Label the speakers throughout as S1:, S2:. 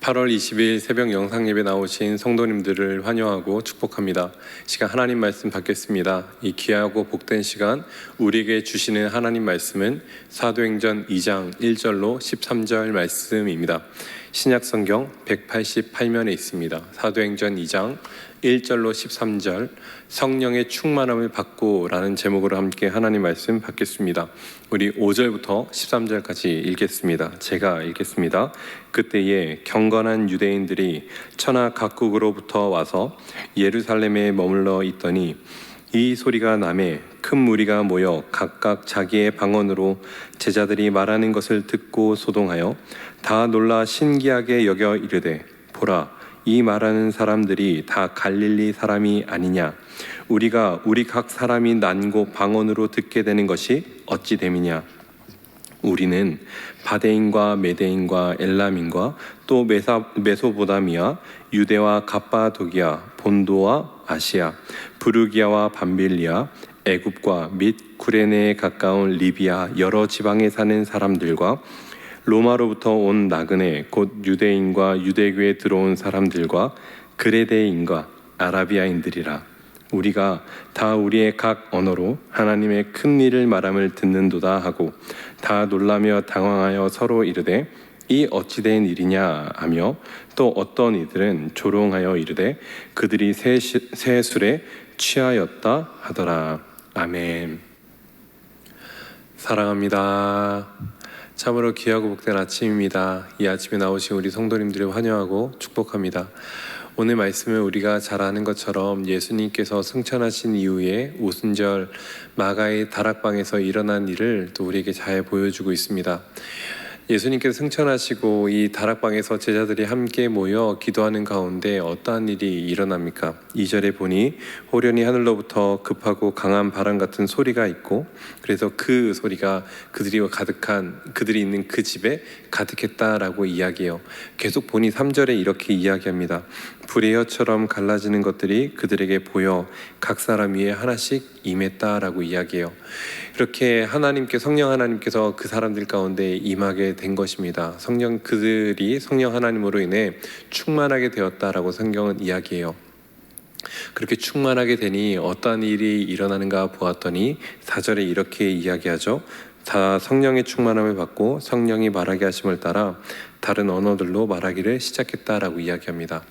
S1: 8월 20일 새벽 영상 예배 나오신 성도님들을 환영하고 축복합니다. 시간 하나님 말씀 받겠습니다. 이 귀하고 복된 시간 우리에게 주시는 하나님 말씀은 사도행전 2장 1절로 13절 말씀입니다. 신약 성경 188면에 있습니다. 사도행전 2장 1절로 13절 성령의 충만함을 받고라는 제목으로 함께 하나님 말씀 받겠습니다. 우리 5절부터 13절까지 읽겠습니다. 제가 읽겠습니다. 그때에 경건한 유대인들이 천하 각국으로부터 와서 예루살렘에 머물러 있더니 이 소리가 남에 큰 무리가 모여 각각 자기의 방언으로 제자들이 말하는 것을 듣고 소동하여 다 놀라 신기하게 여겨 이르되 보라 이 말하는 사람들이 다 갈릴리 사람이 아니냐? 우리가 우리 각 사람이 난고 방언으로 듣게 되는 것이 어찌 됨이냐? 우리는 바데인과 메데인과 엘람인과 또 메사, 메소보다미아, 유대와 갑바도기아, 본도와 아시아, 부르기아와 밤빌리아, 애굽과 및 구레네에 가까운 리비아 여러 지방에 사는 사람들과 로마로부터 온 나그네 곧 유대인과 유대교에 들어온 사람들과 그레데인과 아라비아인들이라. 우리가 다 우리의 각 언어로 하나님의 큰 일을 말함을 듣는도다 하고 다 놀라며 당황하여 서로 이르되 이 어찌된 일이냐? 하며 또 어떤 이들은 조롱하여 이르되 그들이 새, 시- 새 술에 취하였다 하더라. 아멘. 사랑합니다. 참으로 귀하고 복된 아침입니다. 이 아침에 나오신 우리 성도님들을 환영하고 축복합니다. 오늘 말씀을 우리가 잘 아는 것처럼 예수님께서 승천하신 이후에 오순절 마가의 다락방에서 일어난 일을 또 우리에게 잘 보여주고 있습니다. 예수님께서 승천하시고 이 다락방에서 제자들이 함께 모여 기도하는 가운데 어떠한 일이 일어납니까? 2절에 보니 호련히 하늘로부터 급하고 강한 바람 같은 소리가 있고 그래서 그 소리가 그들이 가득한 그들이 있는 그 집에 가득했다라고 이야기해요. 계속 보니 3절에 이렇게 이야기합니다. 불의 혀처럼 갈라지는 것들이 그들에게 보여 각 사람 위에 하나씩 임했다라고 이야기해요. 이렇게 하나님께 성령 하나님께서 그 사람들 가운데 임하게 된 것입니다. 성령 그들이 성령 하나님으로 인해 충만하게 되었다라고 성경은 이야기해요. 그렇게 충만하게 되니 어떠한 일이 일어나는가 보았더니 4절에 이렇게 이야기하죠. 다 성령의 충만함을 받고 성령이 말하게 하심을 따라 다른 언어들로 말하기를 시작했다라고 이야기합니다.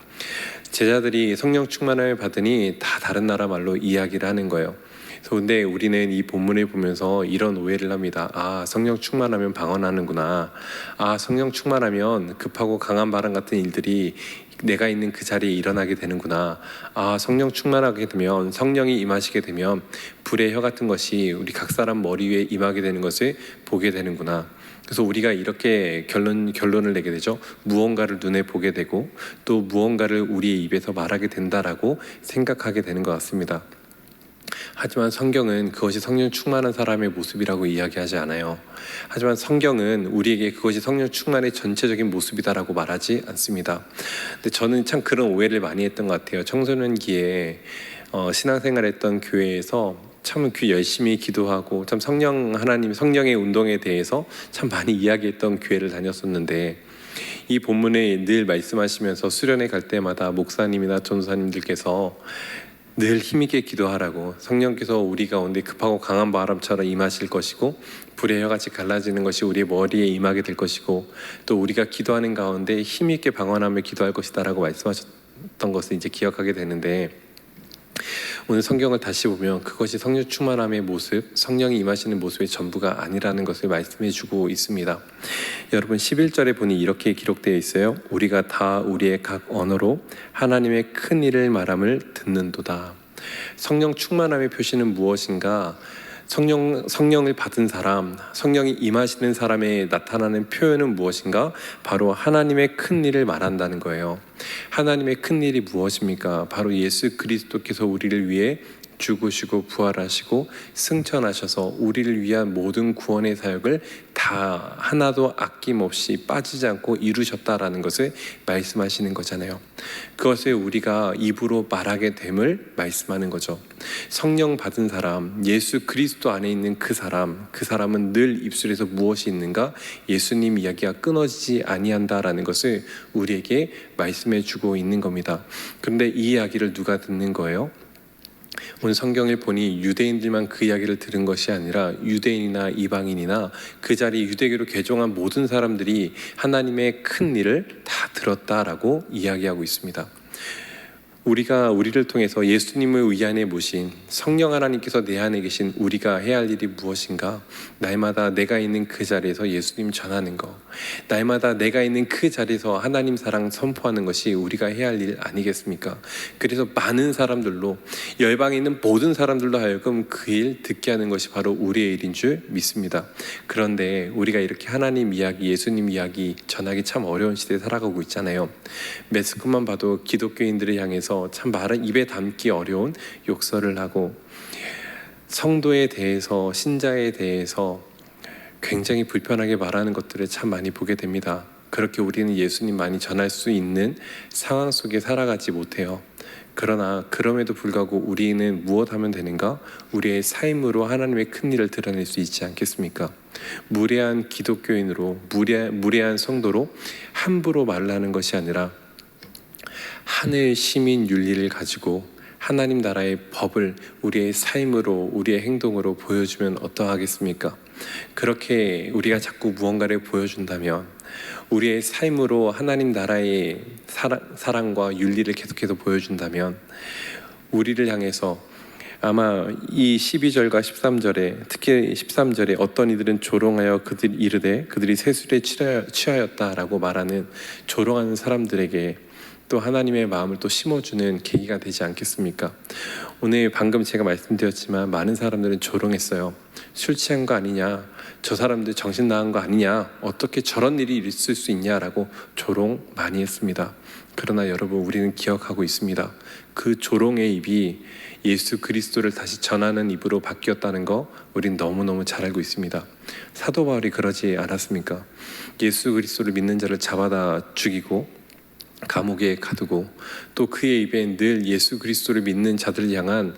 S1: 제자들이 성령 충만함을 받으니 다 다른 나라 말로 이야기를 하는 거예요. 근데 우리는 이 본문을 보면서 이런 오해를 합니다. 아, 성령 충만하면 방언하는구나. 아, 성령 충만하면 급하고 강한 바람 같은 일들이 내가 있는 그 자리에 일어나게 되는구나. 아, 성령 충만하게 되면 성령이 임하시게 되면 불의 혀 같은 것이 우리 각 사람 머리 위에 임하게 되는 것을 보게 되는구나. 그래서 우리가 이렇게 결론 결론을 내게 되죠. 무언가를 눈에 보게 되고 또 무언가를 우리의 입에서 말하게 된다라고 생각하게 되는 것 같습니다. 하지만 성경은 그것이 성령 충만한 사람의 모습이라고 이야기하지 않아요. 하지만 성경은 우리에게 그것이 성령 충만의 전체적인 모습이다라고 말하지 않습니다. 근데 저는 참 그런 오해를 많이 했던 것 같아요. 청소년기에 어, 신앙생활했던 교회에서 참그 열심히 기도하고 참 성령 하나님 성령의 운동에 대해서 참 많이 이야기했던 교회를 다녔었는데 이 본문에 늘 말씀하시면서 수련회 갈 때마다 목사님이나 전도사님들께서 늘 힘있게 기도하라고 성령께서 우리 가운데 급하고 강한 바람처럼 임하실 것이고 불의 혀같이 갈라지는 것이 우리의 머리에 임하게 될 것이고 또 우리가 기도하는 가운데 힘있게 방언하며 기도할 것이다라고 말씀하셨던 것을 이제 기억하게 되는데 오늘 성경을 다시 보면 그것이 성령 충만함의 모습, 성령이 임하시는 모습의 전부가 아니라는 것을 말씀해 주고 있습니다. 여러분 11절에 보니 이렇게 기록되어 있어요. 우리가 다 우리의 각 언어로 하나님의 큰 일을 말함을 듣는도다. 성령 충만함의 표시는 무엇인가? 성령 성령을 받은 사람, 성령이 임하시는 사람에 나타나는 표현은 무엇인가? 바로 하나님의 큰 일을 말한다는 거예요. 하나님의 큰 일이 무엇입니까? 바로 예수 그리스도께서 우리를 위해 죽으시고 부활하시고 승천하셔서 우리를 위한 모든 구원의 사역을 다 하나도 아낌없이 빠지지 않고 이루셨다라는 것을 말씀하시는 거잖아요. 그것을 우리가 입으로 말하게 됨을 말씀하는 거죠. 성령 받은 사람, 예수 그리스도 안에 있는 그 사람, 그 사람은 늘 입술에서 무엇이 있는가? 예수님 이야기가 끊어지지 아니한다라는 것을 우리에게 말씀해 주고 있는 겁니다. 그런데 이 이야기를 누가 듣는 거예요? 오늘 성경을 보니 유대인들만 그 이야기를 들은 것이 아니라 유대인이나 이방인이나 그 자리 유대교로 개종한 모든 사람들이 하나님의 큰 일을 다 들었다라고 이야기하고 있습니다. 우리가 우리를 통해서 예수님을 위안에 모신 성령 하나님께서 내 안에 계신 우리가 해야 할 일이 무엇인가? 날마다 내가 있는 그 자리에서 예수님 전하는 거. 날마다 내가 있는 그 자리에서 하나님 사랑 선포하는 것이 우리가 해야 할 일 아니겠습니까? 그래서 많은 사람들로 열방에 있는 모든 사람들로 하여금 그 일 듣게 하는 것이 바로 우리의 일인 줄 믿습니다. 그런데 우리가 이렇게 하나님 이야기, 예수님 이야기 전하기 참 어려운 시대에 살아가고 있잖아요. 매스컴만 봐도 기독교인들을 향해서 참 말은 입에 담기 어려운 욕설을 하고 성도에 대해서 신자에 대해서 굉장히 불편하게 말하는 것들을 참 많이 보게 됩니다. 그렇게 우리는 예수님 많이 전할 수 있는 상황 속에 살아가지 못해요. 그러나 그럼에도 불구하고 우리는 무엇 하면 되는가? 우리의 삶으로 하나님의 큰 일을 드러낼 수 있지 않겠습니까? 무례한 기독교인으로 무례, 무례한 성도로 함부로 말하는 것이 아니라 하늘 시민 윤리를 가지고 하나님 나라의 법을 우리의 삶으로 우리의 행동으로 보여주면 어떠하겠습니까? 그렇게 우리가 자꾸 무언가를 보여준다면 우리의 삶으로 하나님 나라의 사랑, 사랑 과 윤리를 계속해서 보여준다면 우리를 향해서 아마 이 12절과 13절에 특히 13절에 어떤 이들은 조롱하여 그들 이르되 그들이 세술에 취하였다라고 말하는 조롱하는 사람들에게 또 하나님의 마음을 또 심어주는 계기가 되지 않겠습니까? 오늘 방금 제가 말씀드렸지만 많은 사람들은 조롱했어요. 술 취한 거 아니냐? 저 사람들 정신 나간 거 아니냐? 어떻게 저런 일이 있을 수 있냐라고 조롱 많이 했습니다. 그러나 여러분 우리는 기억하고 있습니다. 그 조롱의 입이 예수 그리스도를 다시 전하는 입으로 바뀌었다는 거 우린 너무너무 잘 알고 있습니다. 사도 바울이 그러지 않았습니까? 예수 그리스도를 믿는 자를 잡아다 죽이고 감옥에 가두고 또 그의 입에 늘 예수 그리스도를 믿는 자들을 향한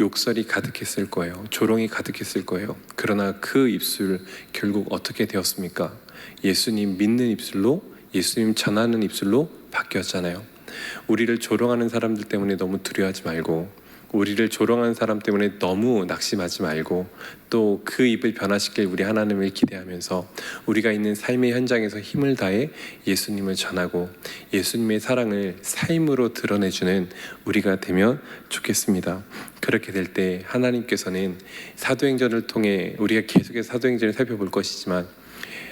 S1: 욕설이 가득했을 거예요. 조롱이 가득했을 거예요. 그러나 그 입술 결국 어떻게 되었습니까? 예수님 믿는 입술로 예수님 전하는 입술로 바뀌었잖아요. 우리를 조롱하는 사람들 때문에 너무 두려워하지 말고 우리를 조롱하는 사람 때문에 너무 낙심하지 말고 또 그 입을 변화시킬 우리 하나님을 기대하면서 우리가 있는 삶의 현장에서 힘을 다해 예수님을 전하고 예수님의 사랑을 삶으로 드러내주는 우리가 되면 좋겠습니다. 그렇게 될 때 하나님께서는 사도행전을 통해 우리가 계속해서 사도행전을 살펴볼 것이지만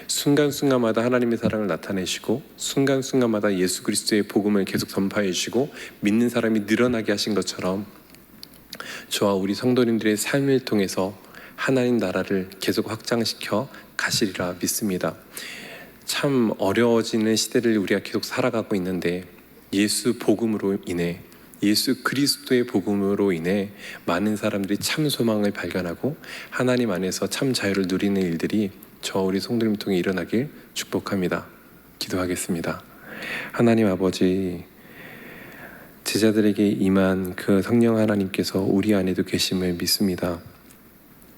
S1: 순간순간마다 하나님의 사랑을 나타내시고 순간순간마다 예수 그리스도의 복음을 계속 전파해 주시고 믿는 사람이 늘어나게 하신 것처럼 저와 우리 성도님들의 삶을 통해서 하나님 나라를 계속 확장시켜 가시리라 믿습니다. 참 어려워지는 시대를 우리가 계속 살아가고 있는데 예수 복음으로 인해 예수 그리스도의 복음으로 인해 많은 사람들이 참 소망을 발견하고 하나님 안에서 참 자유를 누리는 일들이 저 우리 성도님 통해 일어나길 축복합니다. 기도하겠습니다. 하나님 아버지 제자들에게 임한 그 성령 하나님께서 우리 안에도 계심을 믿습니다.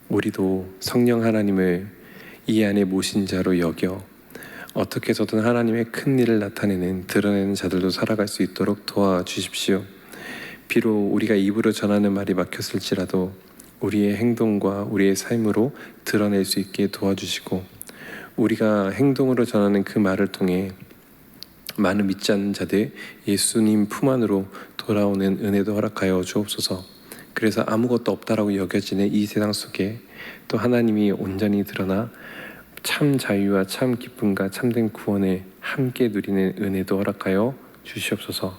S1: 우리도 성령 하나님을 이 안에 모신 자로 여겨 어떻게 해서든 하나님의 큰 일을 나타내는 드러내는 자들도 살아갈 수 있도록 도와주십시오. 비록 우리가 입으로 전하는 말이 막혔을지라도 우리의 행동과 우리의 삶으로 드러낼 수 있게 도와주시고 우리가 행동으로 전하는 그 말을 통해 많은 믿지 않는 자들 예수님 품 안으로 돌아오는 은혜도 허락하여 주옵소서. 그래서 아무것도 없다라고 여겨지는 이 세상 속에 또 하나님이 온전히 드러나 참 자유와 참 기쁨과 참된 구원을 함께 누리는 은혜도 허락하여 주시옵소서.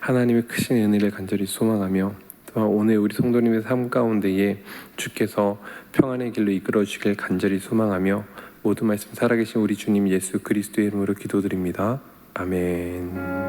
S1: 하나님의 크신 은혜를 간절히 소망하며 또한 오늘 우리 성도님의 삶 가운데에 주께서 평안의 길로 이끌어 주길 간절히 소망하며 모든 말씀 살아계신 우리 주님 예수 그리스도의 이름으로 기도드립니다. 아멘.